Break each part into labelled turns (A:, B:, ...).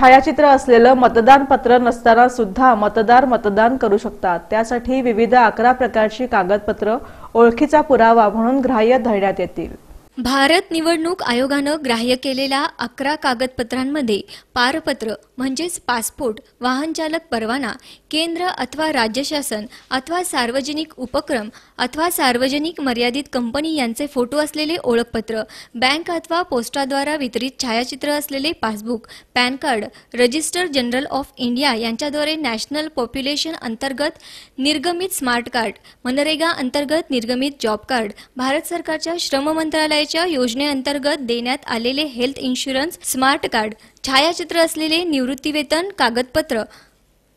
A: छायाचित्र असलेलं मतदान पत्र नसताना सुद्धा मतदार मतदान करू शकतात. त्यासाठी विविध अकरा प्रकारची कागदपत्र ओळखीचा पुरावा म्हणून ग्राह्य धरण्यात येतील.
B: भारत निवडणूक आयोगानं ग्राह्य केलेल्या अकरा कागदपत्रांमध्ये पारपत्र म्हणजेच पासपोर्ट वाहनचालक परवाना केंद्र अथवा राज्य शासन अथवा सार्वजनिक उपक्रम अथवा सार्वजनिक मर्यादित कंपनी यांचे फोटो असलेले ओळखपत्र बँक अथवा पोस्टाद्वारा वितरित छायाचित्र असलेले passbook PAN card register general of India यांच्याद्वारे नॅशनल पॉप्युलेशन अंतर्गत निर्गमित स्मार्ट कार्ड मनरेगा अंतर्गत निर्गमित जॉब कार्ड भारत सरकारच्या श्रम मंत्रालयाच्या योजनेअंतर्गत देण्यात आलेले हेल्थ इन्शुरन्स स्मार्ट कार्ड छायाचित्र असलेले निवृत्तीवेतन कागदपत्र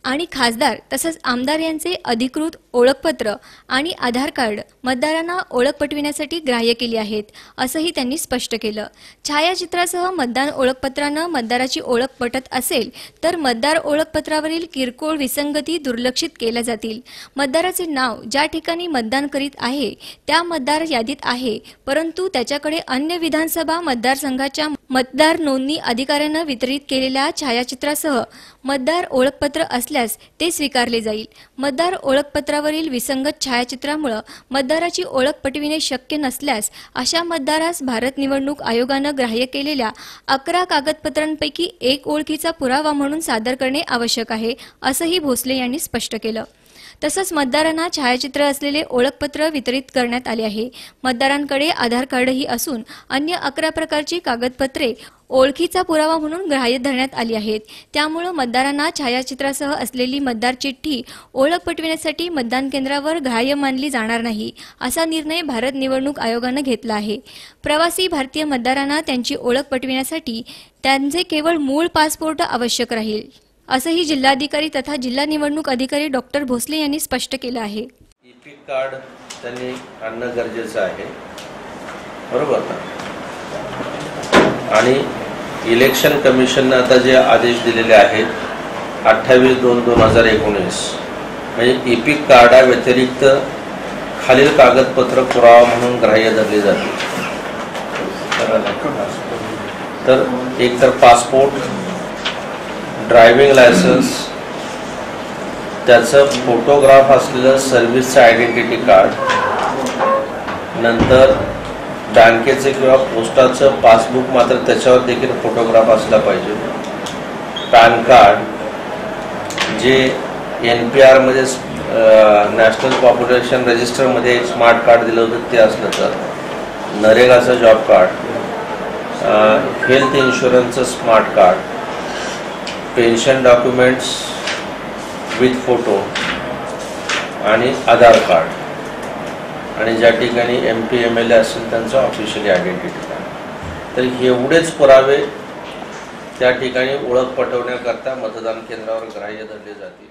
B: आणि खासदार तसंच आमदार यांचे अधिकृत ओळखपत्र आणि आधार कार्ड मतदारांना ओळख पटविण्यासाठी ग्राह्य केली आहेत असंही त्यांनी स्पष्ट केलं. छायाचित्रासह मतदान ओळखपत्रानं मतदाराची ओळख पटत असेल तर मतदार ओळखपत्रावरील किरकोळ विसंगती दुर्लक्षित केल्या जातील. मतदाराचे नाव ज्या ठिकाणी मतदान करीत आहे त्या मतदार यादीत आहे परंतु त्याच्याकडे अन्य विधानसभा मतदारसंघाच्या मतदार नोंदणी अधिकाऱ्यानं वितरित केलेल्या छायाचित्रासह मतदार ओळखपत्र असल्यास ते स्वीकारले जाईल. मतदार ओळखपत्रावरील विसंगत छायाचित्रामुळं मतदाराची ओळख पटविणे शक्य नसल्यास अशा मतदारास भारत निवडणूक आयोगानं ग्राह्य केलेल्या अकरा कागदपत्रांपैकी एक ओळखीचा पुरावा म्हणून सादर करणे आवश्यक आहे असंही भोसले यांनी स्पष्ट केलं. तसंच मतदारांना छायाचित्र असलेले ओळखपत्र वितरित करण्यात आले आहे. मतदारांकडे आधार कार्डही असून अन्य अकरा प्रकारची कागदपत्रे ओळखीचा पुरावा म्हणून ग्राह्य धरण्यात आली आहेत. त्यामुळं मतदारांना छायाचित्रासह असलेली मतदार चिठ्ठी ओळख पटविण्यासाठी मतदान केंद्रावर ग्राह्य मानली जाणार नाही असा निर्णय भारत निवडणूक आयोगानं घेतला आहे. प्रवासी भारतीय मतदारांना त्यांची ओळख पटविण्यासाठी त्यांचे केवळ मूळ पासपोर्ट आवश्यक राहील. असंही जिल्हाधिकारी तथा जिल्हा निवडणूक अधिकारी डॉक्टर भोसले यांनी स्पष्ट केलं आहे.
C: ईपी कार्ड त्यांनी आणणं गरजेचं आहे. बरोबर ना? आणि इलेक्शन कमिशननं आता जे आदेश दिलेले आहेत अठ्ठावीस दोन दोन हजार एकोणीस म्हणजे ई कार्डा व्यतिरिक्त खालील कागदपत्र पुरावा म्हणून ग्राह्य धरले जाते तर एक तर पासपोर्ट ड्रायव्हिंग लायसन्स त्याचं फोटोग्राफ असलेलं सर्व्हिसचं आयडेंटिटी कार्ड नंतर बँकेचे किंवा पोस्टाचं पासबुक मात्र त्याच्यावर देखील फोटोग्राफ असला पाहिजे. पॅन कार्ड जे एन पी आरमध्ये नॅशनल पॉप्युलेशन रजिस्टरमध्ये एक स्मार्ट कार्ड दिलं होतं ते असलं तर. नरेगाचं job card health इन्शुरन्सचं smart card. Pension documents with photo आणि आधार कार्ड. आणि ज्या ठिकाणी M P M L A असेल त्यांचं ऑफिशियली आयडेंटिटी कार्ड तर एवढेच पुरावे त्या ठिकाणी ओळख पटवण्याकरता मतदान केंद्रावर ग्राह्य धरले जातील.